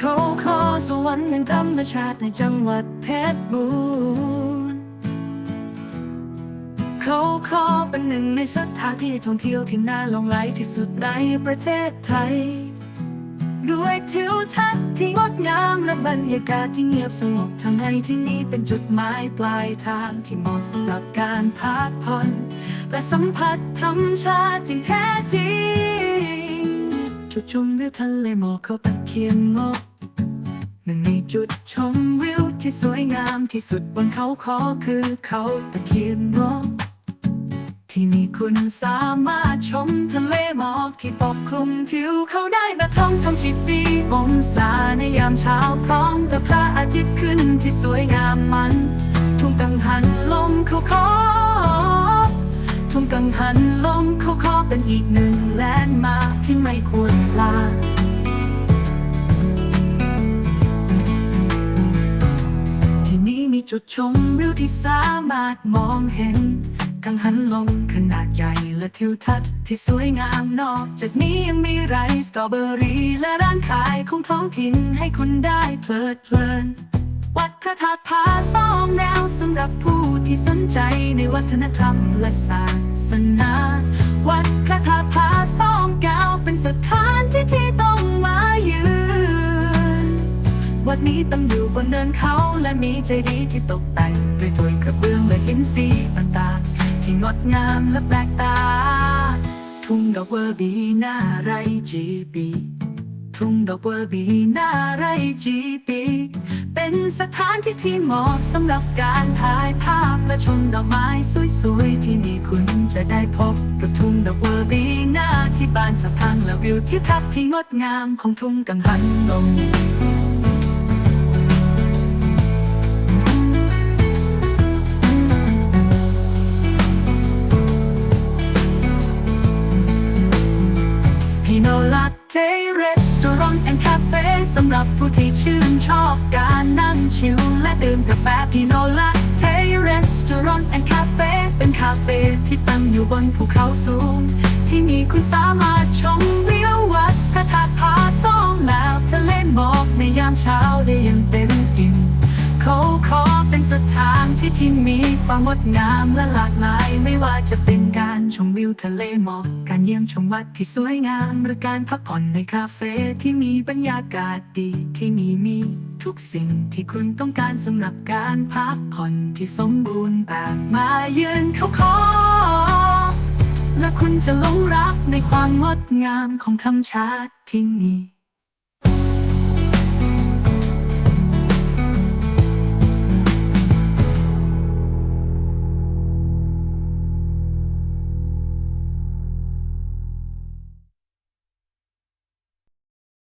ขาขอสวรรค์แห่งธรรมชาติในจังหวัดเพชรบูรณ์เขาขอเป็นหนึ่งในสถานที่ท่องเที่ยวที่น่าหลงไหลที่สุดในประเทศไทย ด้วยทิวทัศน์ที่งดงามและบรรยากาศที่เงียบสงบทำให้ที่นี่เป็นจุดหมายปลายทางที่เหมาะสำหรับการพักผ่อนและสัมผัสธรรมชาติอย่างแท้จริงจุดชมวิวทะเลหมอกเขาตะเคียนงอก หนึ่งในจุดชมวิวที่สวยงามที่สุดบนเขาขอคือเขาตะเคียนงอที่นี่คุณสามารถชมทะเลหมอกที่ปกคลุมทิวเขาได้แบบท้องทำชิดปีองศาในยามเช้าพร้อมกับพระอาทิตย์ขึ้นที่สวยงามมันทุ่งกังหันลมเขาขอทุ่งกังหันลมเขาขอเป็นอีกหนึ่งแลนด์มาร์ที่ไม่ควรพลาด จุดชมวิวที่สามารถมองเห็น กังหันลมขนาดใหญ่และทิวทัศน์ที่สวยงามนอก จากนี้ยังมีไรสตรอเบอรี่และร้านขายของท้องถิ่นให้คุณได้เพลิดเพลิน วัดพระธาตุผาสองแนวสำหรับผู้ที่สนใจในวัฒนธรรมและศาสนา ดนี้ตั้งอยู่บนเนินเขาและมีเจดีที่ตกแต่งด้วยถ้วยกระเบื้องและหินสีต่างๆที่งดงามและแปลกตา ทุ่งดอกเวอร์บีหน้าไรจีบีทุ่งดอกเวอร์บีหน้าไรจีปีเป็นสถานที่ที่เหมาะสำหรับการถ่ายภาพและชมดอกไม้สวยๆ ที่นี่คุณจะได้พบกับทุ่งดอกเวอร์บีหน้าที่บานสะพังและวิวทิวทัศน์ที่งดงามของทุ่งกังหันลม พีโนลาเต้รีสตอรองแอนด์คาเฟ่สำหรับผู้ที่ชื่นชอบการนั่งชิลและดื่มกาแฟพีโนลาเต้รีสตอรองแอนด์คาเฟ่เป็นคาเฟ่ที่ตั้งอยู่บนภูเขาสูง ที่นี่คุณสามารถชมวิววัดพระธาตุผาสองแล้วทะเลหมอกในยามเช้าได้ยังเต็มอิ่มเขาขอ เป็นสถานที่ที่มีความงดงามและหลากหลาย ไม่ว่าจะเป็นการชมวิวทะเลหมอก การเยี่ยมชมวัดที่สวยงาม หรือการพักผ่อนในคาเฟ่ที่มีบรรยากาศดีที่นี่มี ทุกสิ่งที่คุณต้องการสำหรับการพักผ่อนที่สมบูรณ์แบบมาเยือนเขาขอ และคุณจะหลงรักในความงดงามของธรรมชาติที่นี่